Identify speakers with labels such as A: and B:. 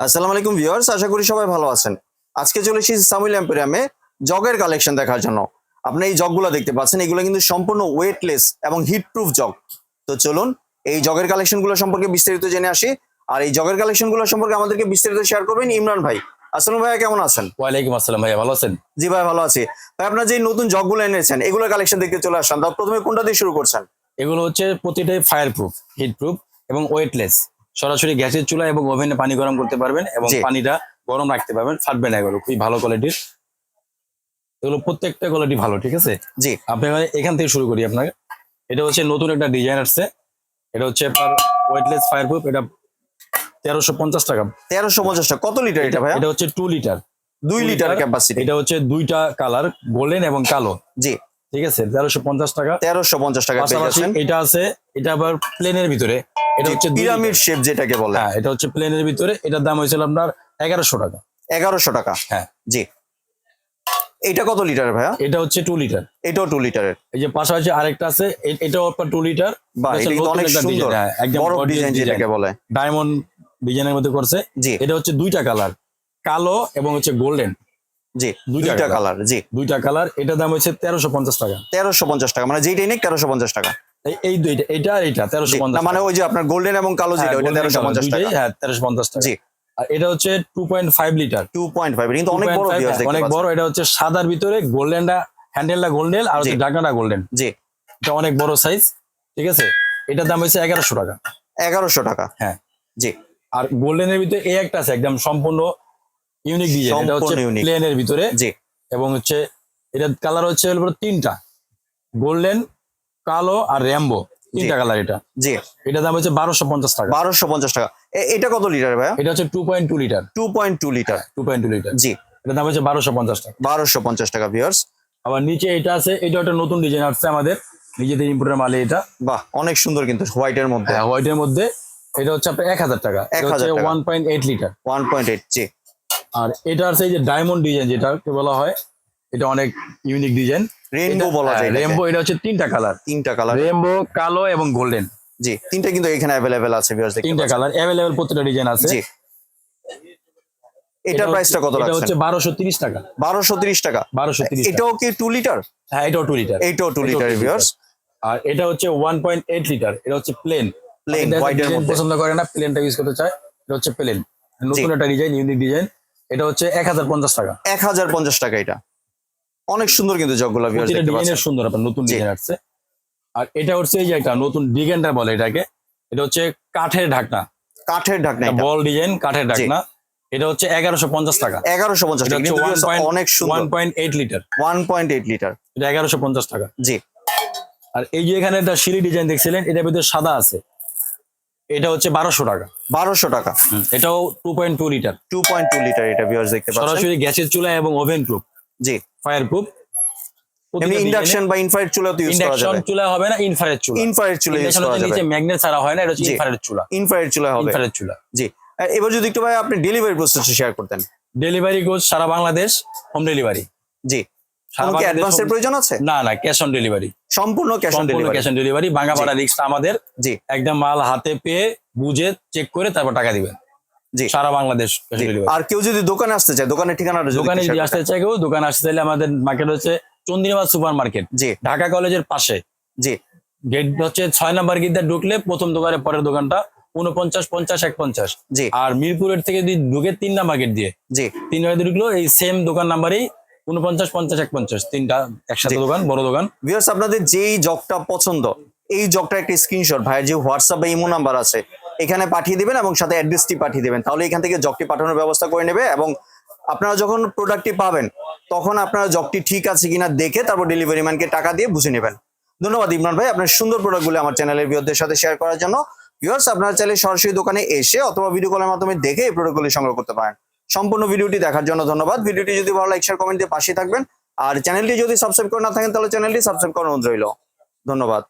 A: আসসালামু আলাইকুম ভিউয়ার্স আশা করি সবাই ভালো আছেন। আজকে চলে এসেছি সামিল এম্পেরিয়ামে জগের কালেকশন দেখার জন্য। আপনি এই জগগুলো দেখতে পাচ্ছেন এগুলো কিন্তু সম্পূর্ণ ওয়েটলেস এবং হিট প্রুফ জগ। তো চলুন এই জগের কালেকশনগুলো সম্পর্কে বিস্তারিত জেনে আসি। আর এই জগের কালেকশনগুলো সম্পর্কে আমাদেরকে বিস্তারিত শেয়ার করবেন ইমরান ভাই। আসসালাম ভাইয়া কেমন আছেন?
B: ওয়ালাইকুম আসসালাম ভাইয়া ভালো আছেন?
A: জি ভাই ভালো আছি। ভাই আপনার যে নতুন জগগুলো এনেছেন এগুলোর কালেকশন দেখতে চলে আসলাম। প্রথমে কোনটা দিয়ে শুরু করছেন?
B: এগুলো হচ্ছে প্রতিটাই ফায়ার প্রুফ হিট প্রুফ এবং ওয়েটলেস সরাসরি গ্যাসের চুলা এবং ওভেনে পানি গরম করতে পারবেন এবং পানিটা গরম রাখতে পারবেন। ফাটবে না এগুলো খুবই ভালো কোয়ালিটির এগুলো প্রত্যেকটা কোয়ালিটি ভালো ঠিক আছে?
A: জি।
B: আপনি এখান থেকে শুরু করি আপনাকে। এটা হচ্ছে নতুন একটা ডিজাইন আসছে। এটা হচ্ছে আপনার ওয়েটলেস ফায়ার প্রুফ এটা তেরোশো পঞ্চাশ টাকা।
A: তেরোশো পঞ্চাশ টাকা। কত লিটার এটা ভাই
B: এটা হচ্ছে টু লিটার
A: দুই লিটার ক্যাপাসিটি
B: এটা হচ্ছে দুইটা কালার গোল্ডেন এবং কালো।
A: জি।
B: ঠিক আছে? তেরোশো পঞ্চাশ টাকা।
A: তেরোশো পঞ্চাশ টাকা
B: এটা আছে এটা আবার প্লেনের ভিতরে। এটা হচ্ছে
A: পিরামিড শেপ যেটাকে বলে।
B: হ্যাঁ এটা হচ্ছে প্লেনের ভিতরে। এটার দাম হয়েছিল আপনার এগারোশো টাকা।
A: এগারোশো টাকা।
B: হ্যাঁ।
A: জি। এটা কত লিটার ভাইয়া?
B: এটা হচ্ছে টু লিটার
A: এটাও টু লিটারের
B: এই যে পাশাপাশি আরেকটা আছে এটাও আপনার টু লিটার
A: এটা অনেক সুন্দর।
B: একদম
A: বড় ডিজাইন যেটাকে বলে।
B: ডায়মন্ড ডিজাইনের মধ্যে করছে।
A: জি।
B: এটা হচ্ছে দুইটা কালার কালো এবং হচ্ছে গোল্ডেন
A: জি
B: দুইটা
A: কালার জি।
B: দুইটা কালার এটার দাম হচ্ছে তেরোশো পঞ্চাশ টাকা।
A: তেরোশো পঞ্চাশ টাকা। মানে যেইটাই নেই তেরোশো পঞ্চাশ টাকা।
B: এই- দুইটা এটা আর এটা তেরোশো পঞ্চাশ
A: মানে ওই যে আপনার গোল্ডেন এবং কালো যেটা ওইটা তেরোশো পঞ্চাশ টাকা।
B: হ্যাঁ তেরোশো পঞ্চাশ টাকা।
A: জি।
B: আর এটা হচ্ছে two point five litre
A: two point five কিন্তু অনেক বড়
B: 2.5
A: ভিউয়ার্স দেখতে
B: অনেক বড় এটা হচ্ছে সাদার ভিতরে গোল্ডেনটা হ্যান্ডেলটা গোল্ডেন আর হচ্ছে। ঢাকনাটা গোল্ডেন।
A: জি।
B: এটা অনেক বড় সাইজ ঠিক আছে? এটার দাম হচ্ছে এগারোশো টাকা।
A: এগারোশো টাকা।
B: হ্যাঁ।
A: জি।
B: আর গোল্ডেনের ভিতরে এই একটা আছে একদম সম্পূর্ণ ইউনিক ডিজাইন এটা হচ্ছে প্লেনের ভিতরে।
A: জি।
B: এবং হচ্ছে এটার কালার হচ্ছে তিনটা। গোল্ডেন কালো আর র্যাম্বো তিনটা কালার এটা।
A: জি।
B: এটা দাম হচ্ছে বারোশো পঞ্চাশ টাকা।
A: বারোশো পঞ্চাশ টাকা। এটা কত লিটার ভাইয়া?
B: এটা হচ্ছে two point two litre
A: two point two litre
B: two point two litre
A: জি।
B: এটার দাম হচ্ছে বারোশো পঞ্চাশ টাকা।
A: বারোশো পঞ্চাশ টাকা ভিউয়ার্স
B: আবার নিচে এটা আছে এটা একটা নতুন ডিজাইন আসছে আমাদের। নিজেদের ইম্পোর্টের মালে এটা।
A: বাহ অনেক সুন্দর কিন্তু হোয়াইটের মধ্যে।
B: হ্যাঁ হোয়াইটের মধ্যে। এটা হচ্ছে আপনার এক হাজার টাকা। এক
A: হাজার
B: one point eight litre
A: one point eight জি।
B: আর এটা আছে এই যে ডায়মন্ড ডিজাইন যেটা বলা হয় এটা অনেক ইউনিক ডিজাইন
A: রেইনবো বলা যায়।
B: রেমবো এটা হচ্ছে তিনটা কালার
A: তিনটা কালার
B: রেমবো কালো এবং গোল্ডেন
A: জি তিনটা কিন্তু এখানে অ্যাভেলেবেল আছে ভিউয়ার্স দেখতে
B: তিনটা কালার অ্যাভেলেবেল প্রতিটা ডিজাইন আছে।
A: জি। এটার
B: এটা
A: প্রাইসটা কত
B: হচ্ছে- এটা হচ্ছে বারোশো তিরিশ টাকা।
A: বারোশো তিরিশ টাকা।
B: বারোশো তিরিশ
A: এটাও কি টু লিটার
B: হ্যাঁ এটাও টু লিটার
A: এইটাও টু লিটার ভিউয়ার্স
B: আর এটা হচ্ছে ওয়ান পয়েন্ট এইট লিটার এটা হচ্ছে প্লেন
A: প্লেন এর মধ্যে।
B: পছন্দ করে না প্লেনটা ইউজ করতে চায় এটা হচ্ছে প্লেন নতুন একটা ডিজাইন ইউনিক ডিজাইন এটা হচ্ছে এক হাজার পঞ্চাশ টাকা।
A: এক হাজার পঞ্চাশ টাকা এটা। অনেক সুন্দর কিন্তু জগগুলো ভিউয়ার্স দেখতে পাচ্ছেন।
B: সুন্দর আপনার নতুন ডিজাইন আসছে। আর এটা হচ্ছে এই যে একটা নতুন ডিজাইনটা বলে এটাকে। এটা হচ্ছে কাঠের ঢাকনা।
A: কাঠের ঢাকনা
B: বল ডিজাইন কাঠের ঢাকনা। এটা হচ্ছে এগারোশো পঞ্চাশ টাকা।
A: এগারোশো পঞ্চাশ অনেক
B: one point eight litre
A: one point eight litre
B: এটা এগারোশো পঞ্চাশ টাকা।
A: জি।
B: আর এই যে এখানে একটা সিঁড়ি ডিজাইন দেখছিলেন এটার ভিতরে সাদা আছে। এটা হচ্ছে বারোশো টাকা।
A: বারোশো টাকা।
B: এটাও two point two litre
A: two point two litre এটা ভিউয়ার্স দেখতে পাচ্ছেন।
B: সরাসরি গ্যাসের চুলা এবং ওভেন প্রুফ
A: জি।
B: ফায়ার প্রুফ
A: এমনি ইন্ডাকশন বা ইনফ্রারেড চুলা তো ইউজ করা
B: ইন্ডাকশন চুলা হবে না ইনফ্রারেড চুলা।
A: ইনফ্রারেড চুলা ইউজ করা যাবে।
B: নিচে ম্যাগনেট ছাড়া হয় না এটা হচ্ছে। ইনফ্রারেড চুলা।
A: ইনফ্রারেড চুলা হবে।
B: ইনফ্রারেড চুলা।
A: জি। এবার যদি একটু ভাই আপনি ডেলিভারি প্রসেসটা শেয়ার করতেন
B: ডেলিভারি গোজ সারা বাংলাদেশ হোম ডেলিভারি
A: জি।
B: সারা
A: কি অ্যাডভান্সের প্রয়োজন আছে?
B: না না ক্যাশ অন ডেলিভারি
A: সম্পূর্ণ cash on delivery
B: cash on delivery Bhangapara রিক্সটা আমাদের।
A: জি।
B: একদম মাল হাতে পেয়ে বুঝে চেক করে তারপর টাকা দিবেন। সারা বাংলাদেশ।
A: আর কেউ যদি দোকানে আসতে চায় দোকানের ঠিকানাটা
B: দোকানে যদি আসতে চাই কেউ দোকানে আসতে চাইলে আমাদের মার্কেট হচ্ছে চন্দ্রিমা সুপার মার্কেট।
A: জি।
B: ঢাকা কলেজের পাশে।
A: জি।
B: গেট হচ্ছে ছয় নাম্বার গেট ঢুকলে প্রথম দোকানের পরের দোকানটা উনপঞ্চাশ পঞ্চাশ এক পঞ্চাশ
A: জি।
B: আর মিরপুরের থেকে যদি ঢুকে তিন নাম্বার গেট দিয়ে
A: জি।
B: তিন নাম্বার ঢুকলো এই সেম দোকান নাম্বারেই উনপঞ্চাশ পঞ্চাশ এক পঞ্চাশ তিনটা একসাথে দোকান বড় দোকান।
A: ভিউয়ার্স আপনাদের যেই জগটা পছন্দ এই জগটা একটা স্ক্রিনশট ভাইয়ের যে হোয়াটসঅ্যাপ ইমো নাম্বার আছে এখানে পাঠিয়ে দিবেন এবং সাথে অ্যাড্রেসটি পাঠিয়ে দিবেন। তাহলে এখান থেকে জবটি পাঠানোর ব্যবস্থা করে নেবে এবং আপনারা যখন প্রোডাক্টটি পাবেন, তখন আপনারা জবটি ঠিক আছে কিনা দেখে তারপর ডেলিভারি ম্যানকে টাকা দিয়ে বুঝে নেবেন। ধন্যবাদ ইমরান ভাই, আপনার সুন্দর প্রোডাক্টগুলো আমার চ্যানেলের ভিউয়ারদের সাথে শেয়ার করার জন্য। ভিউয়ার্স, আপনারা চাইলে সরাসরি দোকানে এসে অথবা ভিডিও কলের মাধ্যমে দেখে এই প্রোডাক্টগুলি সংগ্রহ করতে পারেন। সম্পূর্ণ ভিডিওটি দেখার জন্য ধন্যবাদ। ভিডিওটি যদি ভালো লাইক শেয়ার কমেন্ট দিয়ে পাশে থাকবেন। আর চ্যানেলটি যদি সাবস্ক্রাইব করে না থাকেন, তাহলে চ্যানেলটি সাবস্ক্রাইব করার অনুরোধ রইল। ধন্যবাদ।